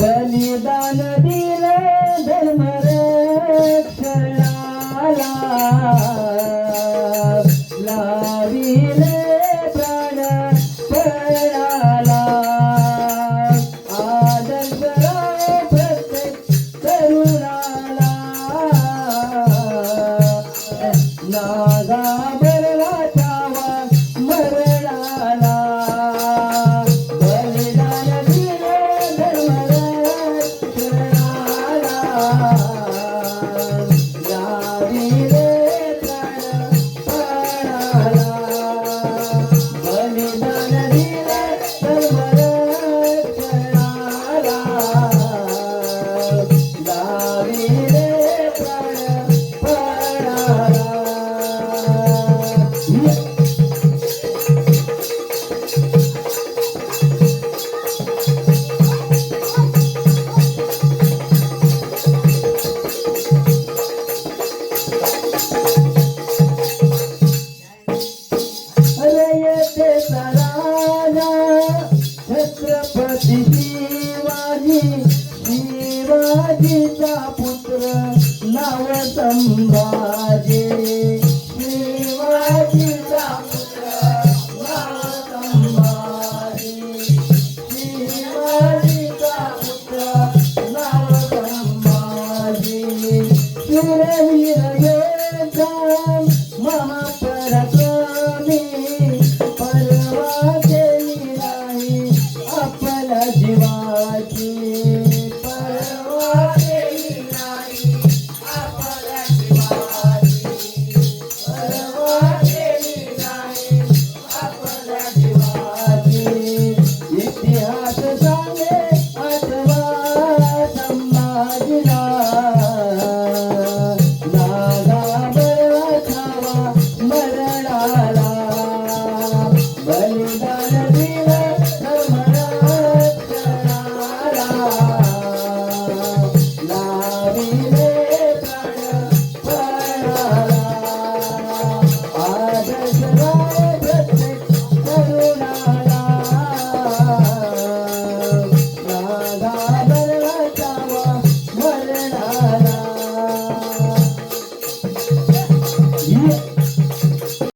बलिदान दिले धर्म रक्षणाला लाविले प्राण पणाला प्रत्येक तरुणाला. नागा छत्रपती शिवाजी शिवाजीचा पुत्र नाव संभाजी. शिवाजीचा पुत्र नाव संभाजी. शिवाजीचा पुत्र नाव संभाजी. Спасибо. the world.